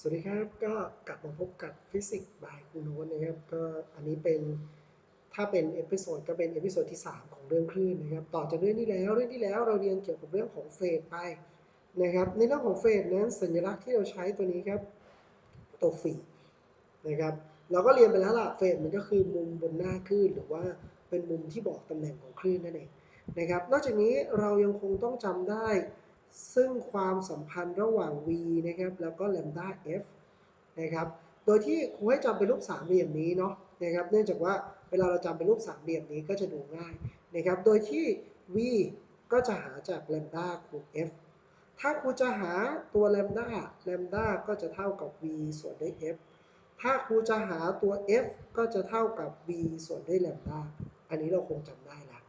สวัสดีครับก็กลับมาพบกับฟิสิกส์บายคุณโน้ตนะครับก็อันนี้เป็นถ้าเป็นเอพิโซดก็เป็นเอพิโซดที่ 3 ของเรื่องคลื่นนะครับต่อจากเรื่องที่แล้วเรื่องที่แล้วเราเรียนเกี่ยวกับเรื่องของเฟสไปนะครับในเรื่องของเฟสนั้นสัญลักษณ์ที่เราใช้ตัวนี้ครับตัวฟีนะครับเราก็เรียนไปแล้วล่ะเฟสมันก็คือมุมบนหน้าคลื่นหรือว่าเป็นมุมที่บอกตำแหน่งของคลื่นนั่นเองนะครับนอกจากนี้เรายังคงต้องจำได้ ซึ่งความสัมพันธ์ระหว่าง v นะครับแล้วก็ lambda f นะครับโดยที่ครูให้จำเป็นรูปสามเหลี่ยมนี้เนาะนะครับเนื่องจากว่าเวลาเราจำเป็นรูปสามเหลี่ยมนี้ก็จะดูง่ายนะครับโดยที่ v ก็จะหาจาก lambda คูณ f ถ้าครูจะหาตัว lambda lambda ก็จะเท่ากับ v ส่วนด้วย f ถ้าครูจะหาตัว f ก็จะเท่ากับ v ส่วนด้วย lambda อันนี้เราคงจำได้แล้ว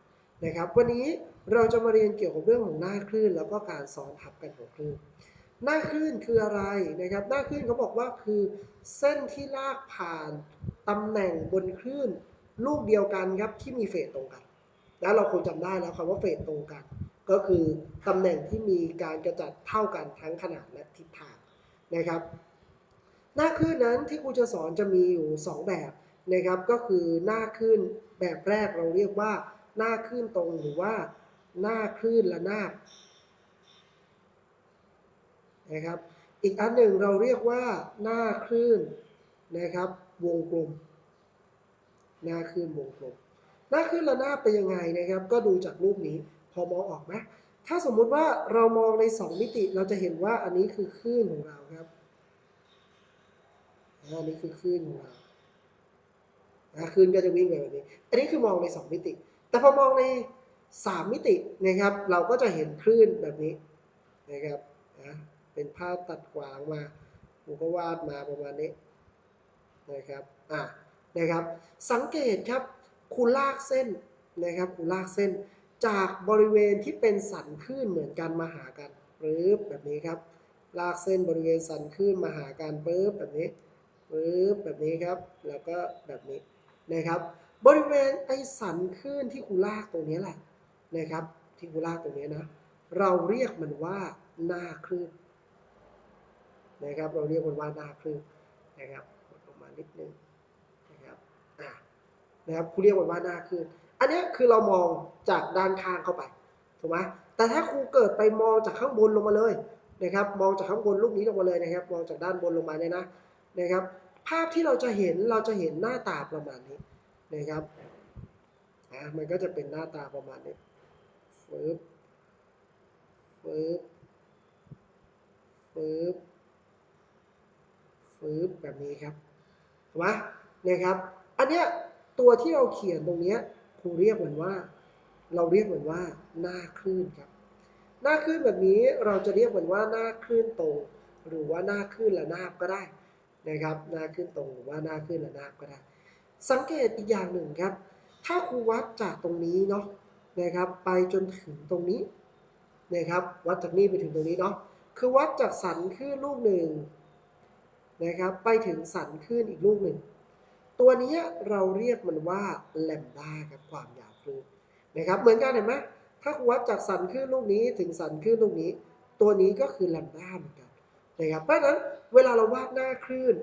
นะครับ วันนี้ เราจะมาเรียนเกี่ยวกับเรื่องของหน้าคลื่น แล้วก็การซ้อนทับกันของคลื่น หน้าคลื่นคืออะไรนะครับ หน้าคลื่นเขาบอกว่าคือเส้นที่ลากผ่านตำแหน่งบนคลื่น ลูกเดียวกันครับที่มีเฟสตรงกัน แล้วเราคงจำได้แล้วคำว่าเฟสตรงกัน ก็คือตำแหน่งที่มีการกระจัดเท่ากันทั้งขนาดและทิศทางนะครับ หน้าคลื่นนั้นที่ครูจะสอนจะมีอยู่ 2 แบบนะครับ ก็คือหน้าคลื่นแบบแรกเราเรียกว่าหน้าคลื่นตรงหรือว่า หน้าคลื่นระนาบนะครับ อีกอันหนึ่งเราเรียกว่าหน้าคลื่นนะครับ วงกลม หน้าคลื่นวงกลม หน้าคลื่นระนาบเป็นยังไงนะครับ ก็ดูจากรูปนี้พอมองออกไหมถ้าสมมุติว่าเรามองใน 2 มิติเราจะเห็นว่าอันนี้คือคลื่นของเราครับอันนี้คือคลื่นของเราคลื่นก็จะวิ่งไปแบบนี้ อันนี้คือมองใน 2 มิติ แต่พอมองใน 3 มิตินะครับ เราก็จะเห็นคลื่นแบบนี้นะครับนะเป็นภาพตัดขวางมาผมก็วาดมาประมาณนี้นะครับอะนะครับ สังเกตครับคุณลากเส้นนะครับคุณลากเส้น จากบริเวณที่เป็นสันคลื่นเหมือนกันมาหากันปึ๊บแบบนี้ครับ ลากเส้นบริเวณสันคลื่นมาหากันปึ๊บแบบนี้ปึ๊บแบบนี้ครับ แล้วก็แบบนี้นะครับ บริเวณไอสันคลื่นที่คูลากตรงนี้แหละ นะครับที่คูลาตรงนี้นะ เราเรียกมันว่าหน้าคลื่นนะครับ เราเรียกมันว่าหน้าคลื่นนะครับลงมานิดนึงนะครับอ่านะครับครูเรียกมันว่าหน้าคลื่นอันนี้คือเรามองจากด้านข้างเข้าไปถูกไหมแต่ถ้าครูเกิดไปมองจากข้างบนลงมาเลยนะครับ มองจากข้างบนลูกนี้ลงมาเลยนะครับ มองจากด้านบนลงมาเนี่ยนะนะครับ ภาพที่เราจะเห็นเราจะเห็นหน้าตาประมาณนี้นะครับอะมันก็จะเป็นหน้าตาประมาณนี้ ฟึบฟึบฟึบฟึบแบบนี้ครับถูกไหมนะครับ อันเนี้ยตัวที่เราเขียนตรงเนี้ยครูเรียกมันว่า เราเรียกมันว่าหน้าคลื่นครับ หน้าคลื่นแบบนี้เราจะเรียกมันว่าหน้าคลื่นตรง หรือว่าหน้าคลื่นระนาบก็ได้นะครับ หน้าคลื่นตรงหรือว่าหน้าคลื่นระนาบก็ได้ สังเกตอีกอย่างหนึ่งครับ ถ้าครูวัดจากตรงนี้เนาะ นะครับไปจนถึงตรงนี้นะครับวัดจากนี้ไปถึงตรงนี้เนาะคือวัดจากสันคลื่นลูกหนึ่งนะครับไปถึงสันคลื่นอีกลูกหนึ่ง ตัวนี้เราเรียกมันว่าแลมด้าครับความยาวคลื่นนะครับเหมือนกันเห็นไหมถ้าวัดจากสันคลื่นลูกนี้ถึงสันคลื่นลูกนี้ ตัวนี้ก็คือแลมด้าเหมือนกันนะครับเพราะฉะนั้นเวลาเราวาดหน้าคลื่น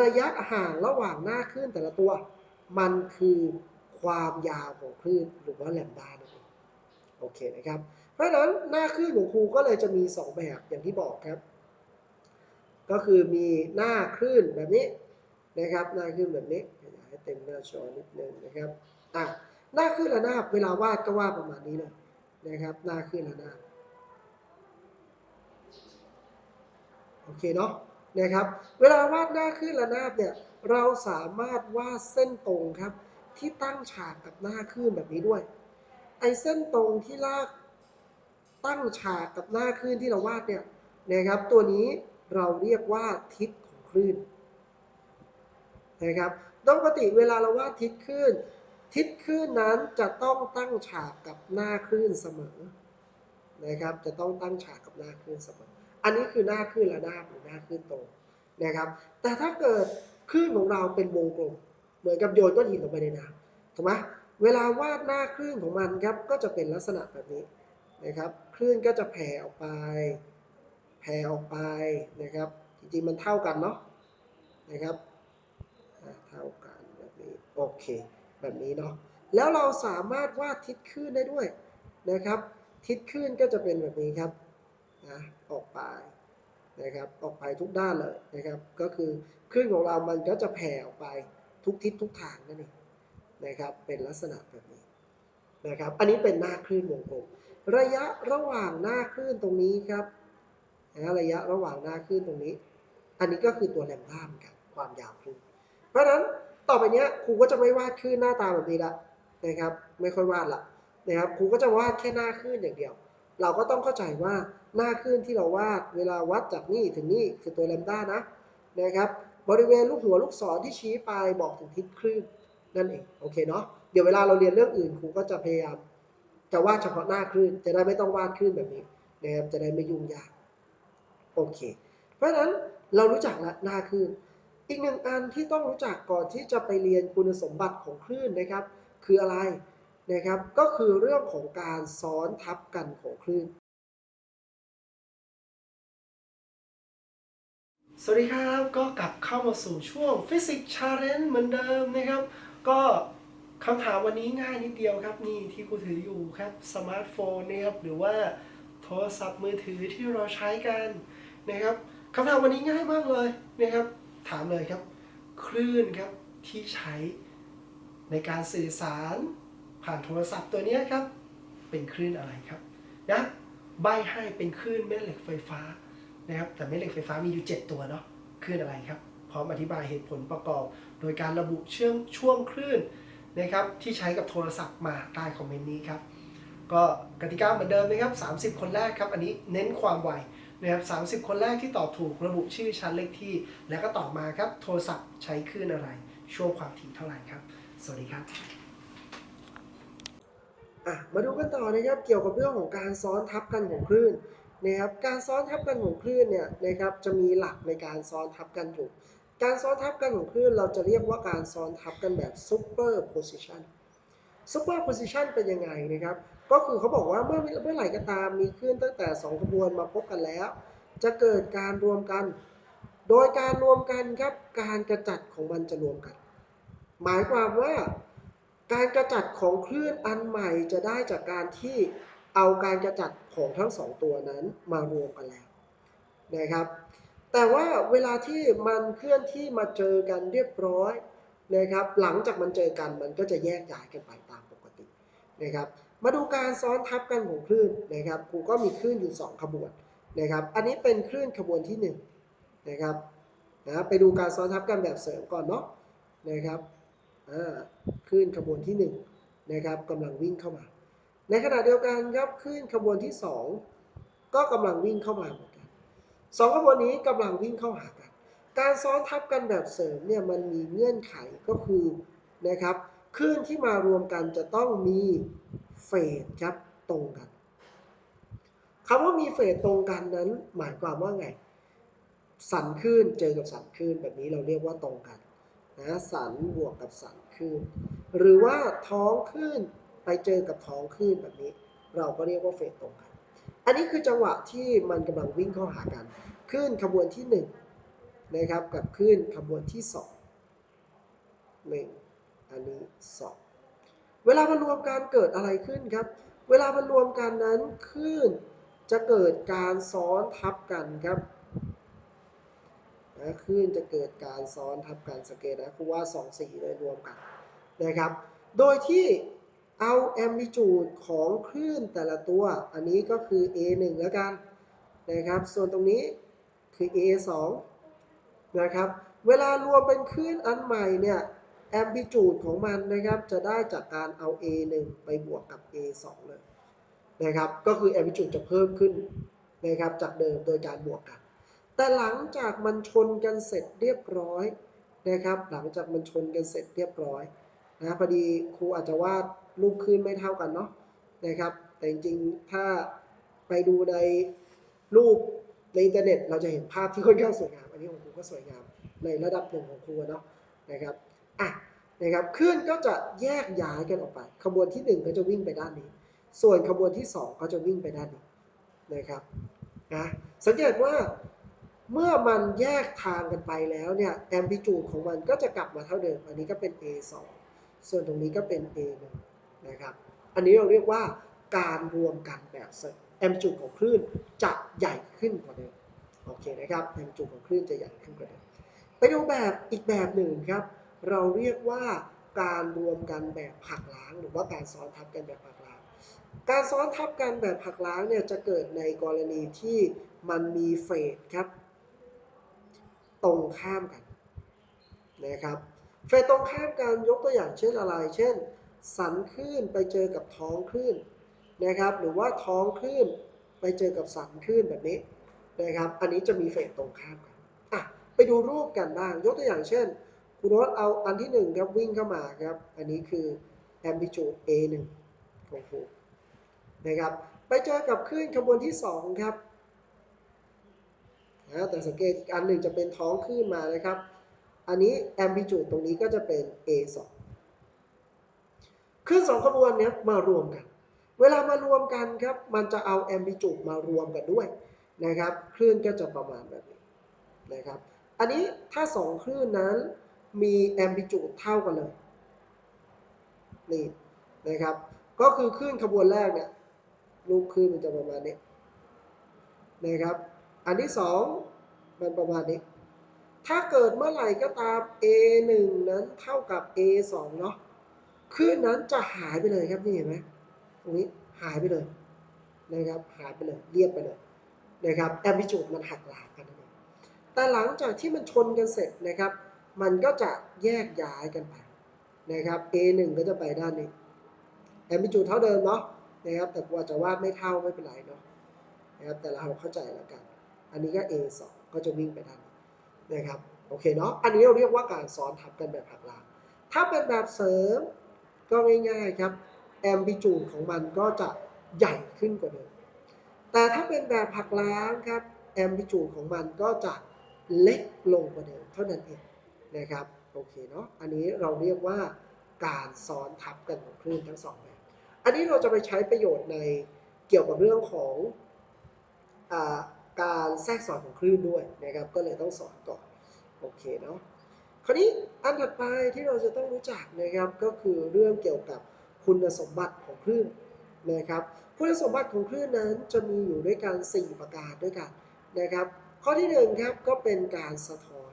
ระยะห่างระหว่างหน้าคลื่นแต่ละตัว มันคือความยาวของคลื่นหรือว่าแลมด้าน โอเคนะครับ เพราะฉะนั้นหน้าคลื่นของครูก็เลยจะมี 2 แบบอย่างที่บอกครับ ก็คือมีหน้าคลื่นแบบนี้นะครับ หน้าคลื่นแบบนี้อยากให้เต็มหน้าจอนิดนึงนะครับอะหน้าคลื่นระนาบเวลาวาดก็วาดประมาณนี้เลยนะครับ หน้าคลื่นระนาบโอเคเนาะนะครับ เวลาวาดหน้าคลื่นระนาบเนี่ยเราสามารถวาดเส้นตรงครับ ที่ตั้งฉากกับหน้าคลื่นแบบนี้ด้วย อ้เส้นตรงที่ลากตั้งฉากกับหน้าคลื่นที่เราวาดเนี่ยนะครับ ตัวนี้เราเรียกว่าทิศของคลื่นนะครับโดยปกติเวลาเราวาดทิศคลื่น ทิศคลื่นนั้นจะต้องตั้งฉากกับหน้าคลื่นเสมอนะครับ จะต้องตั้งฉากกับหน้าคลื่นเสมอ อันนี้คือหน้าคลื่นระนาบหรือหน้าคลื่นตรงนะครับ แต่ถ้าเกิดคลื่นของเราเป็นวงกลม เหมือนกับโยนก้อนหินลงไปในน้ำถูกไหม เวลาวาดหน้าคลื่นของมันครับก็จะเป็นลักษณะแบบนี้นะครับคลื่นก็จะแผ่ออกไป แผ่ออกไปนะครับทริงๆมันเท่ากันเนาะนะครับเท่ากันแบบนี้โอเคแบบนี้เนาะแล้วเราสามารถวาดทิศคลื่นได้ด้วยนะครับ ทิศคลื่นก็จะเป็นแบบนี้ครับนะออกไปนะครับออกไปทุกด้านเลยนะครับ ก็คือคลื่นของเรามันก็จะแผ่ออกไปทุกทิศทุกทางนั่นเอง นะครับ เป็นลักษณะแบบนี้นะครับ อันนี้เป็นหน้าคลื่นวงกลม ระยะระหว่างหน้าคลื่นตรงนี้ครับนะระยะระหว่างหน้าคลื่นตรงนี้ อันนี้ก็คือตัวแลมด้าเหมือนกันความยาวคลื่น เพราะฉะนั้นต่อไปนี้ครูก็จะไม่วาดคลื่นหน้าตาแบบนี้ละนะครับ ไม่ค่อยวาดละนะครับ ครูก็จะวาดแค่หน้าคลื่นอย่างเดียว เราก็ต้องเข้าใจว่าหน้าคลื่นที่เราวาดเวลาวัดจากนี่ถึงนี่คือตัวแลมด้านะนะครับ บริเวณลูกหัวลูกศรที่ชี้ไปบอกถึงทิศคลื่น นั่นเองโอเคเนาะเดี๋ยวเวลาเราเรียนเรื่องอื่นครูก็จะพยายามจะวาดเฉพาะหน้าคลื่นจะได้ไม่ต้องวาดคลื่นแบบนี้นะครับจะได้ไม่ยุ่งยากโอเค เพราะฉะนั้นเรารู้จักละหน้าคลื่น อีกหนึ่งอันที่ต้องรู้จักก่อนที่จะไปเรียนคุณสมบัติของคลื่นนะครับ คืออะไรนะครับ ก็คือเรื่องของการซ้อนทับกันของคลื่นสวัสดีครับ ก็กลับเข้ามาสู่ช่วงฟิสิกส์ชาเลนจ์เหมือนเดิมนะครับ ก็คำถามวันนี้ง่ายนิดเดียวครับนี่ที่กูถืออยู่ครับสมาร์ทโฟนนะครับหรือว่าโทรศัพท์มือถือที่เราใช้กันนะครับคำถามวันนี้ง่ายมากเลยนะครับ ถามเลยครับ คลื่นครับที่ใช้ในการสื่อสารผ่านโทรศัพท์ตัวนี้ครับ เป็นคลื่นอะไรครับนะใบให้เป็นคลื่นแม่เหล็กไฟฟ้านะครับ แต่แม่เหล็กไฟฟ้ามีอยู่ 7 ตัวเนาะคลื่นอะไรครับ พร้อมอธิบายเหตุผลประกอบ ดยการระบุเชื่อมช่วงคลื่นนะครับที่ใช้กับโทรศัพท์มาใต้คอมเมนต์นี้ครับก็กติกาเหมือนเดิมนะครับ 30 คนแรกครับ อันนี้เน้นความไวนะครับ30 คนแรกที่ตอบถูกระบุชื่อชั้นเลขที่ แล้วก็ตอบมาครับ โทรศัพท์ใช้คลื่นอะไร ช่วงความถี่เท่าไหร่ครับ สวัสดีครับมาดูกันต่อนะครับ เกี่ยวกับเรื่องของการซ้อนทับกันของคลื่นนะครับ การซ้อนทับกันของคลื่นเนี่ยนะครับ จะมีหลักในการซ้อนทับกันอยู่ การซ้อนทับกันของคลื่นเราจะเรียกว่าการซ้อนทับกันแบบ superposition superposition เป็นยังไงนะครับ ก็คือเขาบอกว่าเมื่อเมื่อไหร่ก็ตามมีคลื่นตั้งแต่ 2 ขบวนมาพบกันแล้ว จะเกิดการรวมกัน โดยการรวมกันครับ การกระจัดของมันจะรวมกัน หมายความว่าการกระจัดของคลื่นอันใหม่จะได้จากการที่เอาการกระจัดของทั้งสองตัวนั้นมารวมกันแล้วนะครับ แต่ว่าเวลาที่มันเคลื่อนที่มาเจอกันเรียบร้อยนะครับ หลังจากมันเจอกันมันก็จะแยกย้ายกันไปตามปกตินะครับ มาดูการซ้อนทับกันของคลื่นนะครับครูก็มีคลื่นอยู่ 2 ขบวนนะครับ อันนี้เป็นคลื่นขบวนที่1นะครับนะไปดูการซ้อนทับกันแบบเสริมก่อนเนาะนะครับอ่าคลื่นขบวนที่1นะครับกำลังวิ่งเข้ามา ในขณะเดียวกันครับคลื่นขบวนที่ 2 ก็กำลังวิ่งเข้ามาเหมือน สองขบวนนี้กำลังวิ่งเข้าหากัน การซ้อนทับกันแบบเสริมเนี่ยมันมีเงื่อนไขก็คือนะครับคลื่นที่มารวมกันจะต้องมีเฟสครับตรงกันคำว่ามีเฟสตรงกันนั้น หมายความว่าไง สันคลื่นเจอกับสันคลื่นแบบนี้เราเรียกว่าตรงกันนะสันบวกกับสันคลื่น หรือว่าท้องคลื่นไปเจอกับท้องคลื่นแบบนี้ เราก็เรียกว่าเฟสตรงกัน อันนี้คือจังหวะที่มันกำลังวิ่งเข้าหากัน คลื่นขบวนที่1นงนะครับกับคลื่นขบวนที่2 1อันนี้ 2 เวลามันรวมกันเกิดอะไรขึ้นครับ เวลามันรวมกันนั้นคลื่นจะเกิดการซ้อนทับกันครับนะคลื่นจะเกิดการซ้อนทับกันสังเกตนะคือว่า 2 สีเลยรวมกันนะครับ โดยที่เอาแอมพลิจูดของคลื่นแต่ละตัว อันนี้ก็คือ A1 แล้วกันนะครับ ส่วนตรงนี้ คือ A2 นะครับ เวลารวมเป็นคลื่นอันใหม่เนี่ยแอมพลิจูดของมันนะครับจะได้จากการเอา A1 ไปบวกกับ A2 เลยนะครับ ก็คือแอมพลิจูดจะเพิ่มขึ้นนะครับจากเดิมโดยการบวกกัน แต่หลังจากมันชนกันเสร็จเรียบร้อยนะครับ หลังจากมันชนกันเสร็จเรียบร้อยนะพอดีครูอาจจะวาดรูปคลื่นไม่เท่ากันเนาะนะครับ แต่จริงๆถ้าไปดูในรูป ในอินเทอร์เน็ตเราจะเห็นภาพที่ค่อนข้างสวยงาม อันนี้ของครูก็สวยงามในระดับหนึ่งของครูเนาะนะครับอะนะครับคลื่นก็จะแยกย้ายกันออกไป ขบวนที่หนึ่งก็จะวิ่งไปด้านนี้ ส่วนขบวนที่สองก็จะวิ่งไปด้านนี้นะครับนะสังเกตว่าเมื่อมันแยกทางกันไปแล้วเนี่ยแอมพลิจูดของมันก็จะกลับมาเท่าเดิม อันนี้ก็เป็น A 2 ส่วนตรงนี้ก็เป็น A 1 นะครับ อันนี้เราเรียกว่าการรวมกันแบบเซอร์ แอมจูดของคลื่นจะใหญ่ขึ้นกว่าเดิมโอเคนะครับแอมจูดของคลื่นจะใหญ่ขึ้นกว่าเดิมไปดูแบบอีกแบบหนึ่งครับ เราเรียกว่าการรวมกันแบบหักล้าง หรือว่าการซ้อนทับกันแบบหักล้าง การซ้อนทับกันแบบหักล้างเนี่ยจะเกิดในกรณีที่มันมีเฟสครับ ตรงข้ามกันนะครับเฟสตรงข้ามกันยกตัวอย่างเช่นอะไร เช่น สันคลื่นไปเจอกับท้องคลื่น นะครับ หรือว่าท้องคลื่นไปเจอกับสันคลื่นแบบนี้นะครับ อันนี้จะมีเฟสตรงข้ามกันอะไปดูรูปกันบ้าง ยกตัวอย่างเช่น คุณรถเอาอันที่หนึ่งครับวิ่งเข้ามาครับ อันนี้คือ amplitude A1 ของครูนะครับ ไปเจอกับคลื่นขบวนที่สองครับนะแต่สังเกตอีกอันหนึ่งจะเป็นท้องคลื่นมานะครับ อันนี้ amplitude ตรงนี้ก็จะเป็น A2 คลื่นสองขบวนเนี้ยมารวมกัน เวลามารวมกันครับ มันจะเอา amplitude มารวมกันด้วยนะครับ คลื่นก็จะประมาณแบบนี้นะครับ อันนี้ถ้าสองคลื่นนั้นมี amplitude เท่ากันเลย นี่นะครับ ก็คือคลื่นขบวนแรกเนี่ยรูปคลื่นมันจะประมาณนี้นะครับ อันที่สองมันประมาณนี้ ถ้าเกิดเมื่อไหร่ก็ตาม A1 นั้นเท่ากับ A2 เนาะคลื่นนั้นจะหายไปเลยครับนี่เห็นไหม ตรงนี้หายไปเลยนะครับหายไปเลยเรียบไปเลยนะครับแอมพลิจูดมันหักหลากกันนั่นเองแต่หลังจากที่มันชนกันเสร็จนะครับ มันก็จะแยกย้ายกันไปนะครับ A1 ก็จะไปด้านนี้แอมพลิจูดเท่าเดิมเนาะนะครับแต่กว่าจะวาดไม่เท่าไม่เป็นไรเนาะนะครับแต่เราเข้าใจแล้วกัน อันนี้ก็ A2 ก็จะวิ่งไปด้านนี้นะครับโอเคเนาะอันนี้เราเรียกว่าการซ้อนทับกันแบบหักหลากถ้าเป็นแบบเสริมก็ง่ายๆครับ แอมพลิจูดของมันก็จะใหญ่ขึ้นกว่าเดิม แต่ถ้าเป็นแบบหักล้างครับแอมพลิจูดของมันก็จะเล็กลงกว่าเดิมเท่านั้นเองนะครับ โอเคเนาะ อันนี้เราเรียกว่าการซ้อนทับกันของคลื่นทั้งสองแบบ อันนี้เราจะไปใช้ประโยชน์ในเกี่ยวกับเรื่องของอการแทรกซ้อนของคลื่นด้วยนะครับ ก็เลยต้องสอนก่อน โอเคเนาะ คราวนี้อันถัดไปที่เราจะต้องรู้จักนะครับก็คือเรื่องเกี่ยวกับ คุณสมบัติของคลื่นนะครับ คุณสมบัติของคลื่นนั้นจะมีอยู่ด้วยกัน 4 ประการด้วยกันนะครับ ข้อที่1ครับก็เป็นการสะท้อน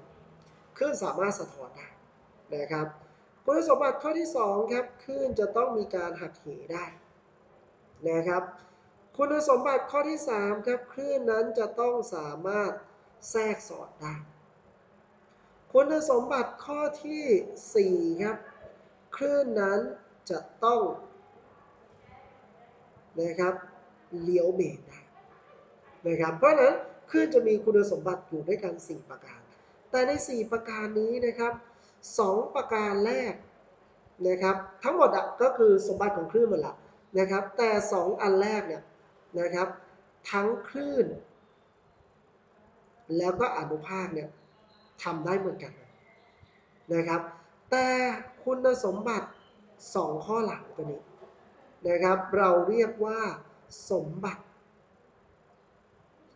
คลื่นสามารถสะท้อนได้นะครับ คุณสมบัติข้อที่2ครับคลื่นจะต้องมีการหักเหได้นะครับ คุณสมบัติข้อที่3ครับคลื่นนั้นจะต้องสามารถแทรกสอดได้ คุณสมบัติข้อที่ 4 ครับ คลื่นนั้น จะต้องนะครับเลี้ยวเบรกได้นะครับ เพราะฉะนั้นคลื่นจะมีคุณสมบัติอยู่ด้วยกัน 4 ประการ แต่ใน 4 ประการนี้นะครับ 2 ประการแรกนะครับ ทั้งหมดก็คือสมบัติของคลื่นหมดละนะครับ แต่ 2 อันแรกเนี่ยนะครับ ทั้งคลื่น แล้วก็อนุภาคเนี่ยทำได้เหมือนกันนะครับ แต่คุณสมบัติ 2 ข้อหลังตัวนี้นะครับ เราเรียกว่าสมบัติ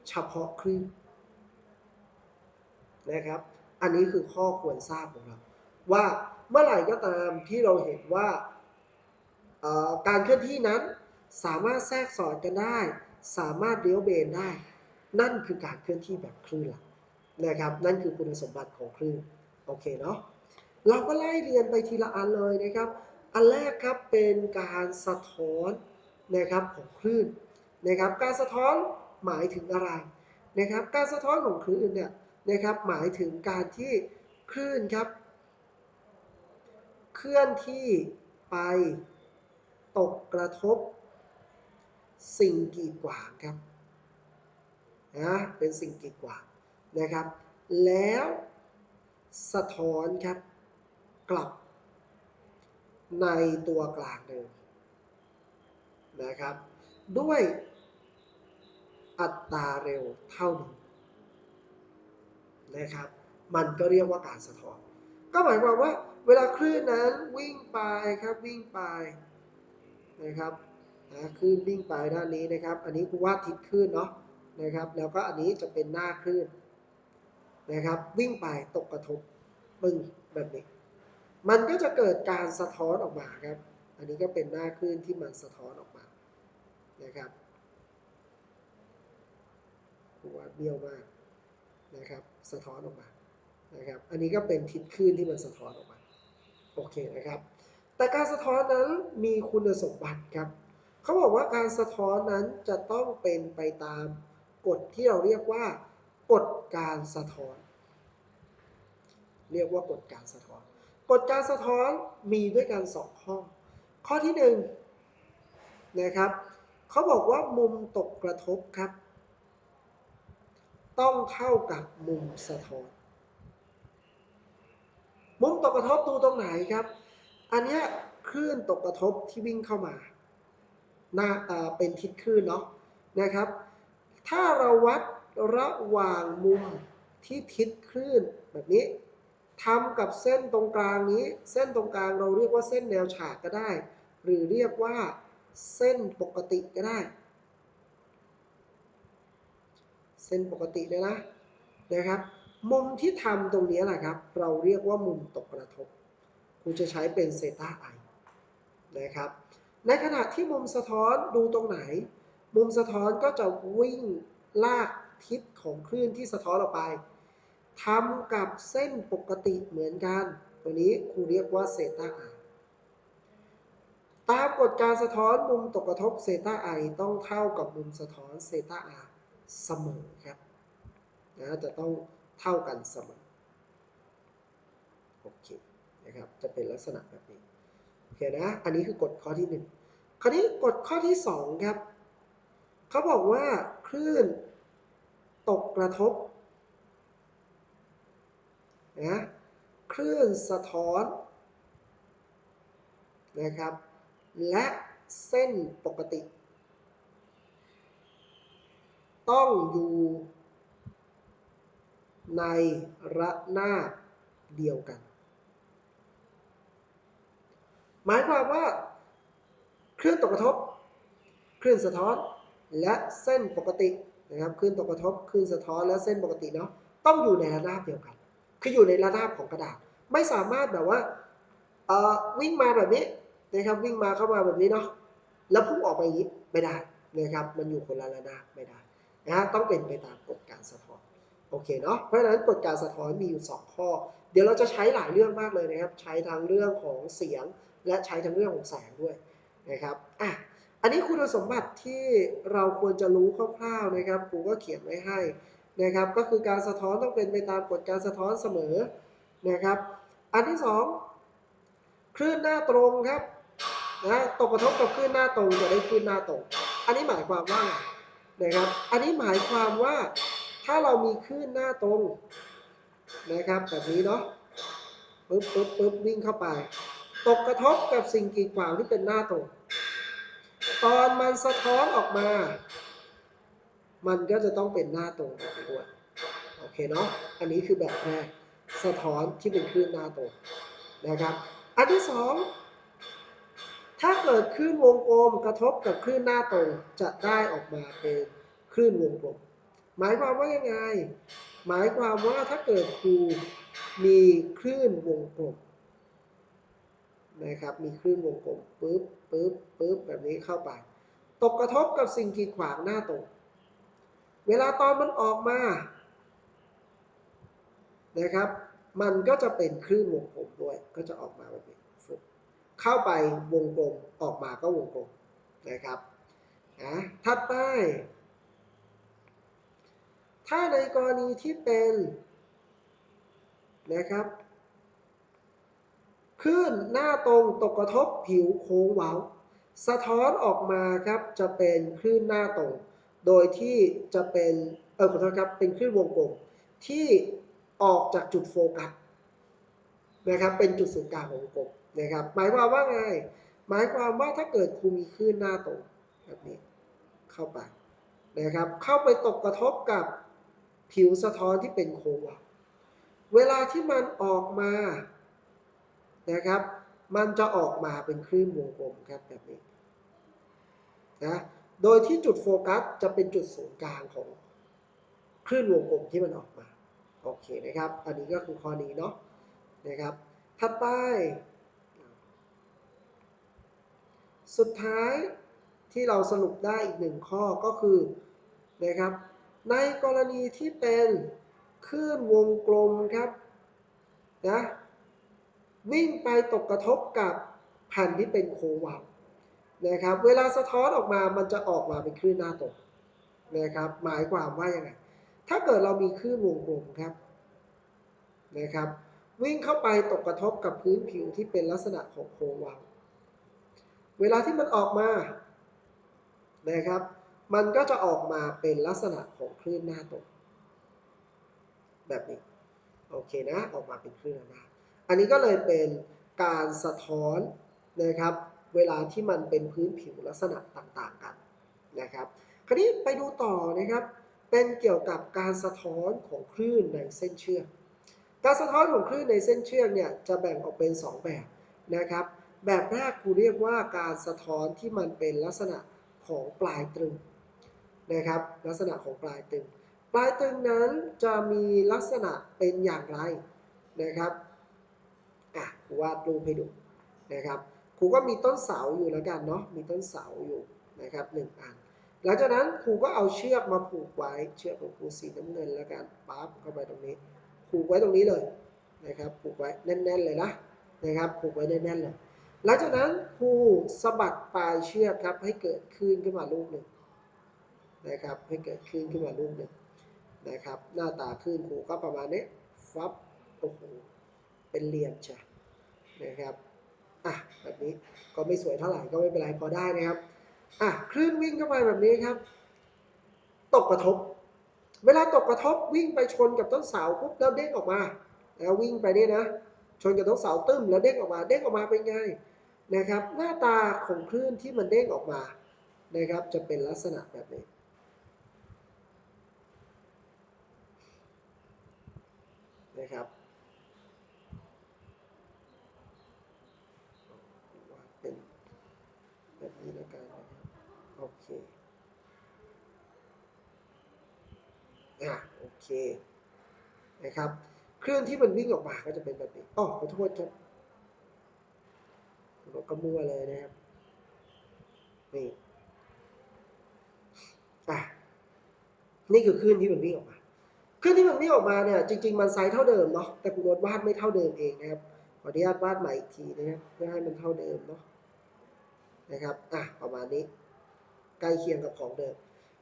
เฉพาะคลื่นนะครับ อันนี้คือข้อควรทราบของเราว่าเมื่อไหร่ก็ตามที่เราเห็นว่าการเคลื่อนที่นั้นสามารถแทรกสอดกันได้ สามารถเลี้ยวเบนได้ นั่นคือการเคลื่อนที่แบบคลื่นละนะครับ นั่นคือคุณสมบัติของคลื่นโอเคเนาะเราก็ไล่เรียนไปทีละอันเลยนะครับ อันแรกครับเป็นการสะท้อนนะครับของคลื่นนะครับ การสะท้อนหมายถึงอะไรนะครับ การสะท้อนของคลื่นเนี่ยนะครับหมายถึงการที่คลื่นครับ เคลื่อนที่ไปตกกระทบ สิ่งกีดขวางครับนะเป็นสิ่งกีดขวางนะครับ แล้วสะท้อนครับกลับ ในตัวกลางเดิมนะครับ ด้วยอัตราเร็วเท่านี้นะครับ มันก็เรียกว่าการสะท้อน ก็หมายความว่า เวลาคลื่นนั้นวิ่งไปครับวิ่งไปนะครับนะคลื่นวิ่งไปด้านนี้นะครับ อันนี้คือวาดทิศคลื่นเนาะนะครับ แล้วก็อันนี้จะเป็นหน้าคลื่นนะครับ วิ่งไปตกกระทบปึ้งแบบนี้ มันก็จะเกิดการสะท้อนออกมาครับ อันนี้ก็เป็นหน้าคลื่นที่มันสะท้อนออกมานะครับว่าเบี้ยวมากนะครับ สะท้อนออกมานะครับ อันนี้ก็เป็นทิศคลื่นที่มันสะท้อนออกมา โอเคนะครับ แต่การสะท้อนนั้นมีคุณสมบัติครับ เขาบอกว่าการสะท้อนนั้นจะต้องเป็นไปตามกฎที่เราเรียกว่ากฎการสะท้อน เรียกว่ากฎการสะท้อน กฎการสะท้อนมีด้วยกันสองข้อ ข้อที่หนึ่งนะครับเขาบอกว่ามุมตกกระทบครับ ต้องเท่ากับมุมสะท้อน มุมตกกระทบดูตรงไหนครับ อันนี้คลื่นตกกระทบที่วิ่งเข้ามาหน้าเป็นทิศคลื่นเนาะนะครับ ถ้าเราวัดระหว่างมุมที่ทิศคลื่นแบบนี้ ทำกับเส้นตรงกลางนี้ เส้นตรงกลางเราเรียกว่าเส้นแนวฉากก็ได้ หรือเรียกว่าเส้นปกติก็ได้ เส้นปกติเลยนะนะครับ มุมที่ทำตรงนี้แหละครับ เราเรียกว่ามุมตกกระทบคุณจะใช้เป็นเซต้าไอนะครับ ในขณะที่มุมสะท้อนดูตรงไหน มุมสะท้อนก็จะวิ่งลากทิศของคลื่นที่สะท้อนออกไป ทำกับเส้นปกติเหมือนกัน ตัวนี้ครูเรียกว่าเซต้าไอตามกฎการสะท้อนมุมตกกระทบเซต้าไอต้องเท่ากับมุมสะท้อนเซต้าไอเสมอครับนะจะต้องเท่ากันเสมอโอเคนะครับจะเป็นลักษณะแบบนี้โอเคนะอันนี้คือกฎข้อที่หนึ่งคราวนี้กฎข้อที่สองครับเขาบอกว่าคลื่นตกกระทบ นะคลื่นสะท้อนนะครับ และเส้นปกติ ต้องอยู่ในระนาบเดียวกัน หมายความว่าคลื่นตกกระทบคลื่นสะท้อนและเส้นปกตินะครับคลื่นตกกระทบคลื่นสะท้อนและเส้นปกติเนาะต้องอยู่ในระนาบเดียวกัน คืออยู่ในระนาบของกระดาษ ไม่สามารถแบบว่าเอ่อวิ่งมาแบบนี้นะครับวิ่งมาเข้ามาแบบนี้เนาะแล้วพุ่งออกไปอย่างนี้ไม่ได้นะครับมันอยู่คนละระนาบไม่ได้นะฮะต้องเป็นไปตามกฎการสะท้อนโอเคเนาะเพราะฉะนั้นกฎการสะท้อนมีอยู่ 2 ข้อ เดี๋ยวเราจะใช้หลายเรื่องมากเลยนะครับ ใช้ทั้งเรื่องของเสียง และใช้ทั้งเรื่องของแสงด้วยนะครับอะอันนี้คุณสมบัติที่เราควรจะรู้คร่าวๆนะครับครูก็เขียนไว้ให้ นะครับ ก็คือการสะท้อนต้องเป็นไปตามกฎการสะท้อนเสมอนะครับ อันที่สองคลื่นหน้าตรงครับนะตกกระทบกับคลื่นหน้าตรงจะได้คลื่นหน้าตรง อันนี้หมายความว่าไงนะครับ อันนี้หมายความว่าถ้าเรามีคลื่นหน้าตรงนะครับแบบนี้เนาะปึ๊บปึ๊บปึ๊บวิ่งเข้าไป ตกกระทบกับสิ่งกีดขวางที่เป็นหน้าตรง ตอนมันสะท้อนออกมา มันก็จะต้องเป็นหน้าตรงด้วยโอเคเนาะอันนี้คือแบบแรกสะท้อนที่เป็นคลื่นหน้าตรงนะครับ อันที่สองถ้าเกิดคลื่นวงกลมกระทบกับคลื่นหน้าตรงจะได้ออกมาเป็นคลื่นวงกลม หมายความว่ายังไง หมายความว่าถ้าเกิดครูมีคลื่นวงกลมนะครับ มีคลื่นวงกลมปึ๊บปึ๊บปึ๊บแบบนี้เข้าไป ตกกระทบกับสิ่งกีดขวางหน้าตรง เวลาตอนมันออกมานะครับ มันก็จะเป็นคลื่นวงกลมด้วย ก็จะออกมาแบบนี้ฟึบเข้าไปวงกลมออกมาก็วงกลมนะครับนะถัดไป ถ้าในกรณีที่เป็นนะครับคลื่นหน้าตรงตกกระทบผิวโค้งเว้า สะท้อนออกมาครับจะเป็นคลื่นหน้าตรง โดยที่จะเป็นเออขอโทษครับเป็นคลื่นวงกลมที่ออกจากจุดโฟกัสนะครับเป็นจุดศูนย์กลางของวงกลมนะครับ หมายความว่าไง หมายความว่าถ้าเกิดครูมีคลื่นหน้าตรงแบบนี้เข้าไปนะครับ เข้าไปตกกระทบกับผิวสะท้อนที่เป็นโคเว้าเวลาที่มันออกมานะครับ มันจะออกมาเป็นคลื่นวงกลมครับแบบนี้นะ โดยที่จุดโฟกัสจะเป็นจุดศูนย์กลางของคลื่นวงกลมที่มันออกมา โอเคนะครับ อันนี้ก็คือข้อนี้เนาะนะครับถัดไป สุดท้ายที่เราสรุปได้อีกหนึ่งข้อก็คือนะครับ ในกรณีที่เป็นคลื่นวงกลมครับนะวิ่งไปตกกระทบกับแผ่นที่เป็นโควาล นะครับ เวลาสะท้อนออกมามันจะออกมาเป็นคลื่นหน้าตกนะครับ หมายความว่ายังไง ถ้าเกิดเรามีคลื่นวงกลมครับนะครับ วิ่งเข้าไปตกกระทบกับพื้นผิวที่เป็นลักษณะของโควาลเวลาที่มันออกมานะครับ มันก็จะออกมาเป็นลักษณะของคลื่นหน้าตก แบบนี้ โอเคนะ ออกมาเป็นคลื่นหน้า อันนี้ก็เลยเป็นการสะท้อนนะครับ เวลาที่มันเป็นพื้นผิวลักษณะต่างๆกันนะครับคราวนี้ไปดูต่อนะครับ เป็นเกี่ยวกับการสะท้อนของคลื่นในเส้นเชือก การสะท้อนของคลื่นในเส้นเชือกเนี่ยจะแบ่งออกเป็น 2 แบบนะครับ แบบแรกครูเรียกว่าการสะท้อนที่มันเป็นลักษณะของปลายตรึงนะครับ ลักษณะของปลายตรึง ปลายตรึงนั้นจะมีลักษณะเป็นอย่างไรนะครับอะครูวาดรูปให้ดูนะครับ ครูก็มีต้นเสาอยู่แล้วกันเนาะมีต้นเสาอยู่นะครับหนึ่งอัน หลังจากนั้นครูก็เอาเชือกมาผูกไว้เชือกของครูสีน้ำเงินแล้วกันปั๊บเข้าไปตรงนี้ผูกไว้ตรงนี้เลยนะครับผูกไว้แน่น ๆเลยนะนะครับผูกไว้แน่นๆเลยหลังจากนั้นครูสะบัดปลายเชือกครับให้เกิดคลื่นขึ้นมาลูกหนึ่งนะครับให้เกิดคลื่นขึ้นมาลูกหนึ่งนะครับหน้าตาคลื่นครูก็ประมาณนี้ฟับโอ้โหเป็นเหลี่ยมจ้ะนะครับ อะแบบนี้ก็ไม่สวยเท่าไหร่ก็ไม่เป็นไรพอได้นะครับอะคลื่นวิ่งเข้าไปแบบนี้ครับ ตกกระทบ เวลาตกกระทบวิ่งไปชนกับต้นเสาปุ๊บแล้วเด้งออกมาแล้ววิ่งไปเนี่ยนะ ชนกับต้นเสาตึ้มแล้วเด้งออกมา เด้งออกมาเป็นไงนะครับ หน้าตาของคลื่นที่มันเด้งออกมานะครับ จะเป็นลักษณะแบบนี้ นะครับวาดเป็นแบบ นี้แล้วกันนะครับโอเคอะโอเคนะครับคลื่อนที่มันวิ่งออกมาก็จะเป็นแบบนี้อ๋อขอโทษครับราก็มั่วเลยนะครับ นี่อะนี่คือคลื่นที่มันวิ่งออกมา คลื่นที่มันวิ่งออกมาเนี่ย จริง ๆ มันไซส์เท่าเดิมเนาะ แต่คุณโน้ตวาดไม่เท่าเดิมเองนะครับ ขออนุญาตวาดใหม่อีกทีนะครับ เพื่อให้มันเท่าเดิมเนาะ นะครับอะประมาณนี้ใกล้เคียงกับของเดิม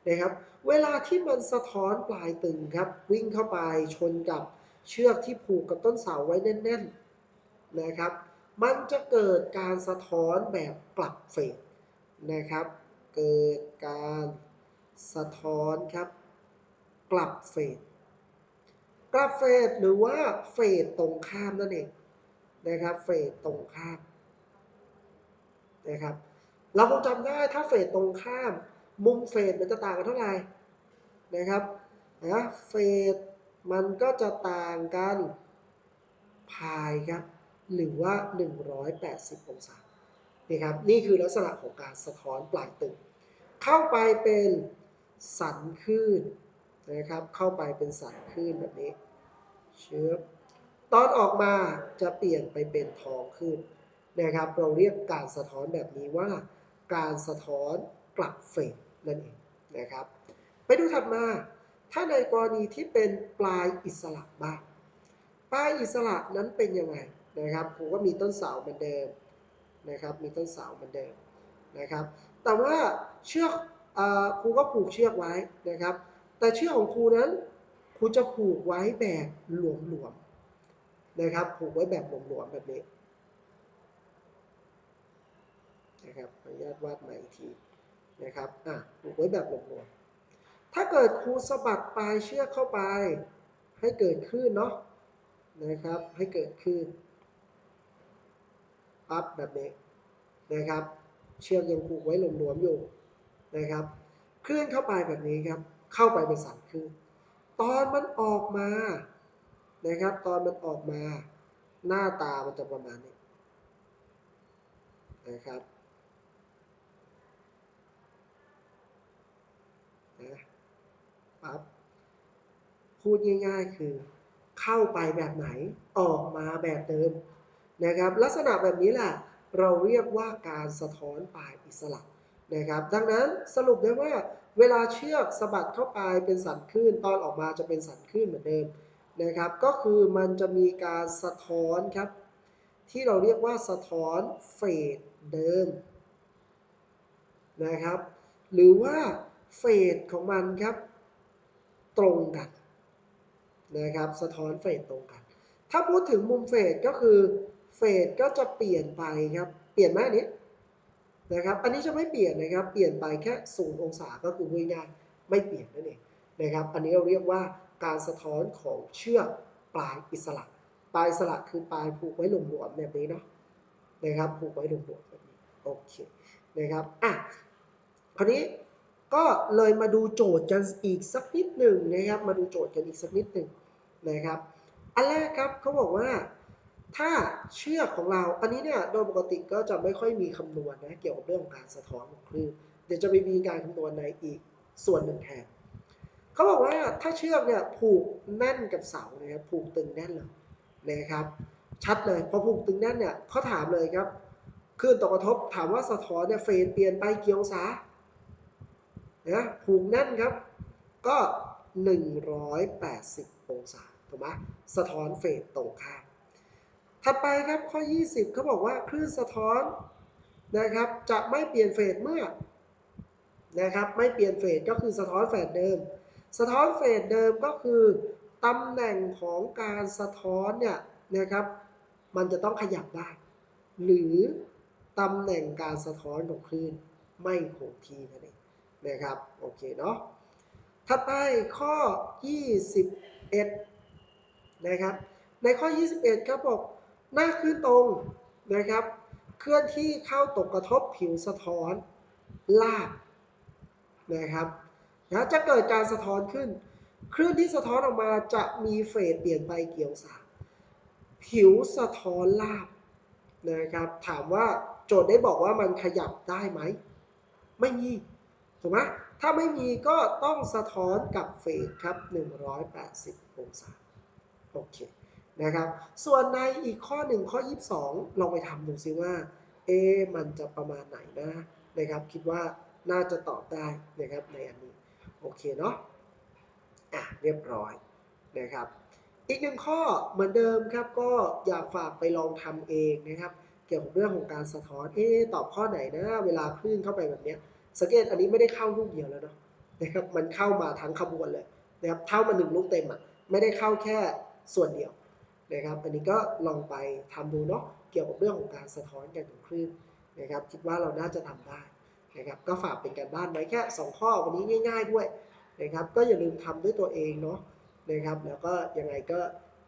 นะครับ เวลาที่มันสะท้อนปลายตึงครับ วิ่งเข้าไปชนกับเชือกที่ผูกกับต้นเสาไว้แน่นๆนะครับ มันจะเกิดการสะท้อนแบบกลับเฟสนะครับ เกิดการสะท้อนครับ กลับเฟสกราฟเฟสหรือว่าเฟสตรงข้ามนั่นเองนะครับ เฟสตรงข้ามนะครับ เราคงจำได้ถ้าเฟสตรงข้าม มุมเฟสมันจะต่างกันเท่าไหร่นะครับนะเฟสมันก็จะต่างกันพายครับหรือว่า 180 องศานี่ครับนี่คือลักษณะของการสะท้อนปลายตึงเข้าไปเป็นสันคลื่นนะครับเข้าไปเป็นสันคลื่นแบบนี้เชื้อตอนออกมาจะเปลี่ยนไปเป็นทองขึ้นนะครับ เราเรียกการสะท้อนแบบนี้ว่า การสะท้อนกลับเฟสนั่นเองนะครับ ไปดูถัดมา ถ้าในกรณีที่เป็นปลายอิสระบ้างปลายอิสระนั้นเป็นยังไงนะครับผมก็มีต้นเสาเหมือนเดิมนะครับ มีต้นเสาเหมือนเดิมนะครับ แต่ว่าเชือกครูก็ผูกเชือกไว้นะครับ แต่เชือกของครูนั้นครูจะผูกไว้แบบหลวมๆนะครับ ผูกไว้แบบหลวมๆแบบนี้ นะครับขออนุญาตวาดใหม่อีกทีนะครับอะผูกไว้แบบหลวมๆถ้าเกิดครูสะบัดปลายเชือกเข้าไป ให้เกิดคลื่นเนาะนะครับ ให้เกิดคลื่นปั๊บแบบนี้นะครับ เชือกยังผูกไว้หลวมๆอยู่นะครับคลื่นเข้าไปแบบนี้ครับ เข้าไปเป็นสันคลื่นตอนมันออกมานะครับ ตอนมันออกมา หน้าตามันจะประมาณนี้นะครับ นะปั๊บพูดง่าย ๆ คือ เข้าไปแบบไหนออกมาแบบเดิมนะครับ ลักษณะแบบนี้แหละเราเรียกว่าการสะท้อนปลายอิสระนะครับ ดังนั้นสรุปได้ว่าเวลาเชือกสะบัดเข้าไปเป็นสันคลื่นตอนออกมาจะเป็นสันคลื่นเหมือนเดิมนะครับ ก็คือมันจะมีการสะท้อนครับ ที่เราเรียกว่าสะท้อนเฟสเดิมนะครับ หรือว่า เฟสของมันครับตรงกันนะครับสะท้อนเฟสตรงกัน ถ้าพูดถึงมุมเฟสก็คือเฟสก็จะเปลี่ยนไปครับเปลี่ยนไหมอันนี้นะครับอันนี้จะไม่เปลี่ยนนะครับเปลี่ยนไปแค่ศูนย์องศาก็คือง่ายๆไม่เปลี่ยนนั่นเองนะครับอันนี้เราเรียกว่าการสะท้อนของเชือกปลายอิสระ ปลายอิสระคือปลายผูกไว้หลวมๆแบบนี้เนาะนะครับผูกไว้หลวมๆแบบนี้โอเคนะครับอะคราวนี้ ก็เลยมาดูโจทย์กันอีกสักนิดหนึ่งนะครับ มาดูโจทย์กันอีกสักนิดหนึ่งนะครับ อันแรกครับเขาบอกว่าถ้าเชือกของเรา อันนี้เนี่ยโดยปกติก็จะไม่ค่อยมีคำนวณนะเกี่ยวกับเรื่องของการสะท้อนของคลื่นเดี๋ยวจะไปมีการคำนวณในอีกส่วนหนึ่งแทนเขาบอกว่าถ้าเชือกเนี่ยผูกแน่นกับเสานะครับผูกตึงแน่นเลยนะครับชัดเลยพอผูกตึงแน่นเนี่ยเขาถามเลยครับคลื่นตกกระทบถามว่าสะท้อนเนี่ยเฟสเปลี่ยนไปกี่องศา นะผูกแน่นครับ ก็ 180 องศาถูกไหมสะท้อนเฟสตรงข้ามถัดไปครับข้อ 20เขาบอกว่าคลื่นสะท้อนนะครับ จะไม่เปลี่ยนเฟสเมื่อนะครับ ไม่เปลี่ยนเฟสก็คือสะท้อนเฟสเดิม สะท้อนเฟสเดิมก็คือตำแหน่งของการสะท้อนเนี่ยนะครับ มันจะต้องขยับได้ หรือตำแหน่งการสะท้อนของคลื่นไม่คงที่นั่นเอง นะครับโอเคเนาะถัดไปข้อ 21 นะครับ ในข้อ 21 ครับบอกหน้าคลื่นตรงนะครับ เคลื่อนที่เข้าตกกระทบผิวสะท้อนลากนะครับนะจะเกิดการสะท้อนขึ้น คลื่นที่สะท้อนออกมาจะมีเฟสเปลี่ยนไปเกี่ยวสาผิวสะท้อนลาบนะครับ ถามว่าโจทย์ได้บอกว่ามันขยับได้ไหม ไม่มี ถูกไหมถ้าไม่มีก็ต้องสะท้อนกับเฟสครับ 180 องศาโอเคนะครับ ส่วนในอีกข้อหนึ่งข้อ 22 ลองไปทำดูซิว่า เอมันจะประมาณไหนนะนะครับ คิดว่าน่าจะตอบได้นะครับในอันนี้ โอเคเนาะอะเรียบร้อยนะครับ อีกหนึ่งข้อเหมือนเดิมครับก็อยากฝากไปลองทำเองนะครับ เกี่ยวกับเรื่องของการสะท้อนเอ๊ตอบข้อไหนนะ เวลาคลื่นเข้าไปแบบเนี้ย สังเกตอันนี้ไม่ได้เข้าลูกเดียวแล้วเนาะนะครับมันเข้ามาทั้งขบวนเลยนะครับเข้ามาหนึ่งลูกเต็มอะไม่ได้เข้าแค่ส่วนเดียวนะครับอันนี้ก็ลองไปทำดูเนาะเกี่ยวกับเรื่องของการสะท้อนกันของคลื่นนะครับคิดว่าเราน่าจะทำได้นะครับก็ฝากเป็นการบ้านไว้แค่ 2 ข้อวันนี้ง่าย ๆ ด้วยนะครับก็อย่าลืมทำด้วยตัวเองเนาะนะครับแล้วก็ยังไงก็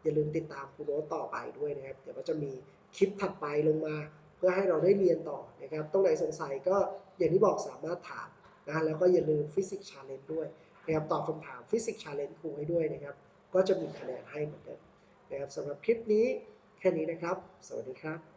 อย่าลืมติดตามครูโน้ตต่อไปด้วยนะครับเดี๋ยวก็จะมีคลิปถัดไปลงมา พื่อให้เราได้เรียนต่อนะครับ ตรงไหนสงสัยก็อย่างที่บอกสามารถถามนะแล้วก็อย่าลืมฟิสิกส์ชาเลนจ์ด้วยนะครับตอบคำถามฟิสิกส์ชาเลนจ์ครูให้ด้วยนะครับ ก็จะมีคะแนนให้เหมือนเดิมนะครับสำหรับคลิปนี้แค่นี้นะครับ สวัสดีครับ